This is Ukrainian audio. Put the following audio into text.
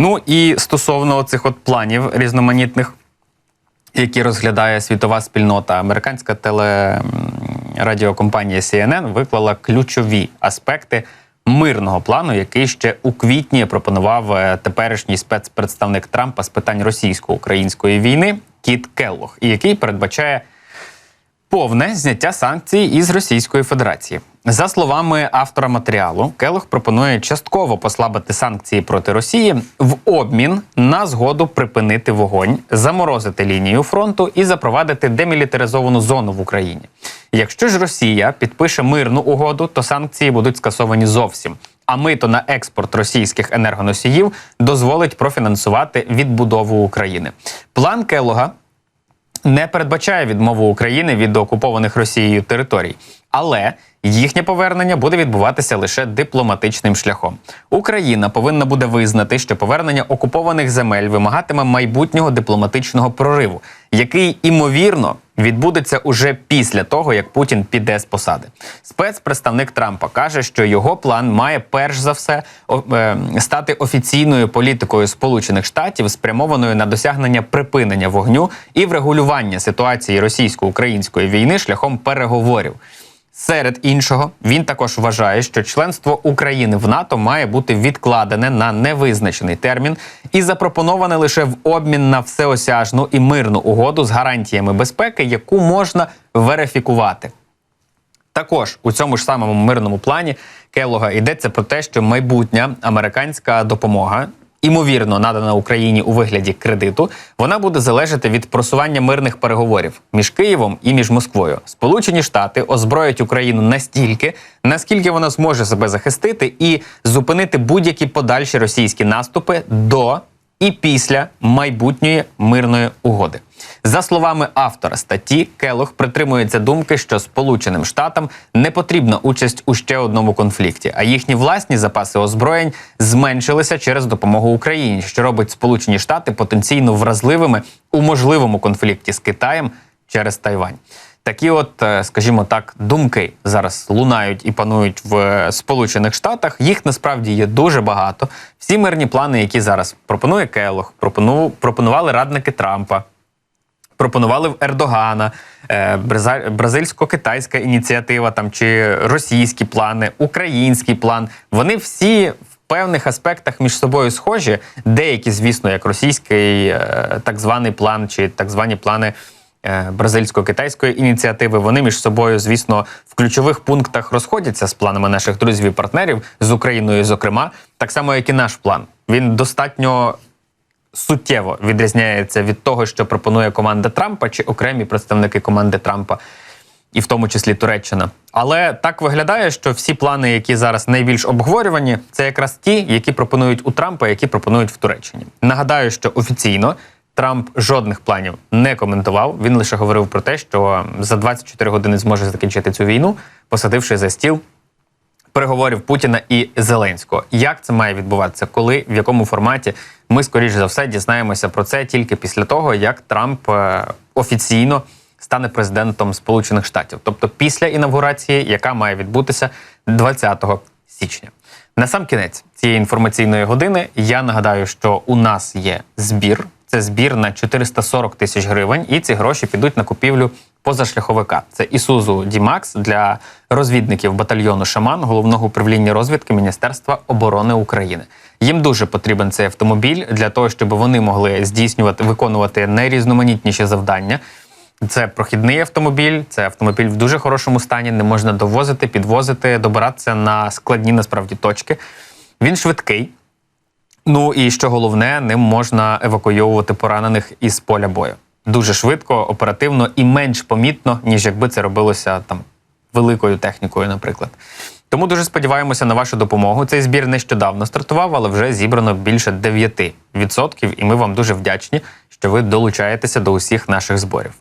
Ну і стосовно цих от планів різноманітних, які розглядає світова спільнота, американська телерадіокомпанія CNN виклала ключові аспекти мирного плану, який ще у квітні пропонував е, теперішній спецпредставник Трампа з питань російсько-української війни Кіт Келлох, і який передбачає повне зняття санкцій із Російської Федерації. За словами автора матеріалу, Келох пропонує частково послабити санкції проти Росії в обмін на згоду припинити вогонь, заморозити лінію фронту і запровадити демілітаризовану зону в Україні. Якщо ж Росія підпише мирну угоду, то санкції будуть скасовані зовсім. А мито на експорт російських енергоносіїв дозволить профінансувати відбудову України. План Келога не передбачає відмову України від окупованих Росією територій, але їхнє повернення буде відбуватися лише дипломатичним шляхом. Україна повинна буде визнати, що повернення окупованих земель вимагатиме майбутнього дипломатичного прориву, який імовірно відбудеться уже після того, як Путін піде з посади. Спецпредставник Трампа каже, що його план має перш за все е, стати офіційною політикою Сполучених Штатів, спрямованою на досягнення припинення вогню і врегулювання ситуації російсько-української війни шляхом переговорів. Серед іншого, він також вважає, що членство України в НАТО має бути відкладене на невизначений термін і запропоноване лише в обмін на всеосяжну і мирну угоду з гарантіями безпеки, яку можна верифікувати. Також у цьому ж самому мирному плані Келога йдеться про те, що майбутня американська допомога. Імовірно, надана Україні у вигляді кредиту, вона буде залежати від просування мирних переговорів між Києвом і між Москвою. Сполучені Штати озброять Україну настільки, наскільки вона зможе себе захистити і зупинити будь-які подальші російські наступи до і після майбутньої мирної угоди. За словами автора статті, Келох притримується думки, що Сполученим Штатам не потрібна участь у ще одному конфлікті, а їхні власні запаси озброєнь зменшилися через допомогу Україні, що робить Сполучені Штати потенційно вразливими у можливому конфлікті з Китаєм через Тайвань. Такі, от, е, скажімо так, думки зараз лунають і панують в е, Сполучених Штатах. Їх насправді є дуже багато. Всі мирні плани, які зараз пропонує Келох, пропону- пропонували радники Трампа, пропонували в Ердогана, е, бразильсько-китайська ініціатива там чи російські плани, український план. Вони всі в певних аспектах між собою схожі. Деякі, звісно, як російський так званий план, чи так звані плани. Е, Бразильсько-китайської ініціативи вони між собою, звісно, в ключових пунктах розходяться з планами наших друзів і партнерів з Україною, зокрема, так само, як і наш план. Він достатньо суттєво відрізняється від того, що пропонує команда Трампа чи окремі представники команди Трампа, і в тому числі Туреччина. Але так виглядає, що всі плани, які зараз найбільш обговорювані, це якраз ті, які пропонують у Трампа, які пропонують в Туреччині. Нагадаю, що офіційно. Трамп жодних планів не коментував. Він лише говорив про те, що за 24 години зможе закінчити цю війну, посадивши за стіл переговорів Путіна і Зеленського. Як це має відбуватися? Коли в якому форматі? Ми скоріш за все дізнаємося про це тільки після того, як Трамп е, офіційно стане президентом Сполучених Штатів, тобто після інавгурації, яка має відбутися 20 січня. На сам кінець цієї інформаційної години я нагадаю, що у нас є збір. Це збір на 440 тисяч гривень, і ці гроші підуть на купівлю позашляховика. Це Ісузу Дімакс для розвідників батальйону Шаман головного управління розвідки Міністерства оборони України. Їм дуже потрібен цей автомобіль для того, щоб вони могли здійснювати виконувати найрізноманітніші завдання. Це прохідний автомобіль, це автомобіль в дуже хорошому стані. Не можна довозити, підвозити, добиратися на складні насправді точки. Він швидкий. Ну і що головне, ним можна евакуйовувати поранених із поля бою дуже швидко, оперативно і менш помітно, ніж якби це робилося там великою технікою, наприклад. Тому дуже сподіваємося на вашу допомогу. Цей збір нещодавно стартував, але вже зібрано більше 9%. І ми вам дуже вдячні, що ви долучаєтеся до усіх наших зборів.